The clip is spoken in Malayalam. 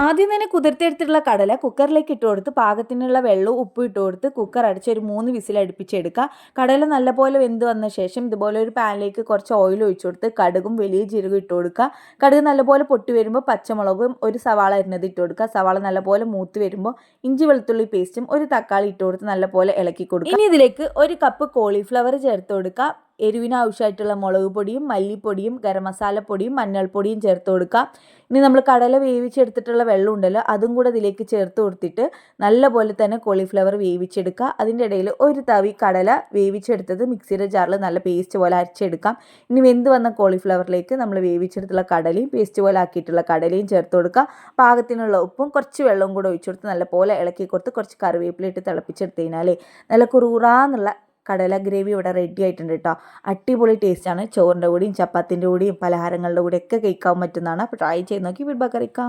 ആദ്യം തന്നെ കുതിർത്തെടുത്തിട്ടുള്ള കടല കുക്കറിലേക്ക് ഇട്ട് കൊടുത്ത് പാകത്തിനുള്ള വെള്ളവും ഉപ്പും ഇട്ട് കൊടുത്ത് കുക്കർ അടച്ച് ഒരു മൂന്ന് വിസിൽ അടുപ്പിച്ചെടുക്കുക. കടല നല്ലപോലെ വെന്ത് വന്ന ശേഷം ഇതുപോലെ ഒരു പാനിലേക്ക് കുറച്ച് ഓയിൽ ഒഴിച്ചു കൊടുത്ത് കടുകും വലിയ ജീരകം ഇട്ട് കൊടുക്കുക. കടുക് നല്ലപോലെ പൊട്ടി വരുമ്പോൾ പച്ചമുളകും ഒരു സവാള അരിഞ്ഞത് ഇട്ട് കൊടുക്കുക. സവാള നല്ലപോലെ മൂത്ത് വരുമ്പോൾ ഇഞ്ചി വെളുത്തുള്ളി പേസ്റ്റും ഒരു തക്കാളി ഇട്ട് കൊടുത്ത് നല്ലപോലെ ഇളക്കി കൊടുക്കുക. ഇനി ഇതിലേക്ക് ഒരു കപ്പ് കോളിഫ്ലവർ ചേർത്ത് കൊടുക്കുക. എരിവിന് ആവശ്യമായിട്ടുള്ള മുളക് പൊടിയും മല്ലിപ്പൊടിയും ഗരം മസാലപ്പൊടിയും മഞ്ഞൾപ്പൊടിയും ചേർത്ത് കൊടുക്കുക ഇനി നമ്മൾ കടല വേവിച്ചെടുത്തിട്ടുള്ള വെള്ളം ഉണ്ടല്ലോ അതും കൂടെ ഇതിലേക്ക് ചേർത്ത് കൊടുത്തിട്ട് നല്ലപോലെ തന്നെ കോളിഫ്ലവർ വേവിച്ചെടുക്കുക. അതിന്റെ ഇടയിൽ ഒരു തവി കടല വേവിച്ചെടുത്തത് മിക്സിയുടെ ജാറിൽ നല്ല പേസ്റ്റ് പോലെ അരച്ചെടുക്കാം. ഇനി വെന്ത് വന്ന കോളിഫ്ലവറിലേക്ക് നമ്മൾ വേവിച്ചെടുത്തുള്ള കടലയും പേസ്റ്റ് പോലെ ആക്കിയിട്ടുള്ള കടലയും ചേർത്ത് കൊടുക്കുക. പാകത്തിനുള്ള ഉപ്പും കുറച്ച് വെള്ളവും കൂടെ ഒഴിച്ചു കൊടുത്ത് നല്ലപോലെ ഇളക്കി കൊടുത്ത് കുറച്ച് കറിവേപ്പില ഇട്ട് തിളപ്പിച്ചെടുത്ത് കഴിഞ്ഞാൽ നല്ല കുറുകുറാന്നുള്ള കടല ഗ്രേവി ഇവിടെ റെഡി ആയിട്ടുണ്ട് കേട്ടോ അടിപൊളി ടേസ്റ്റാണ് ചോറിന്റെ കൂടെയും ചപ്പാത്തിന്റെ കൂടെയും പലഹാരങ്ങളുടെ കൂടെയൊക്കെ കഴിക്കാൻ പറ്റുന്നതാണ്. അപ്പോൾ ട്രൈ ചെയ്ത് നോക്കി ഫീഡ്ബാക്ക് അറിയിക്കാം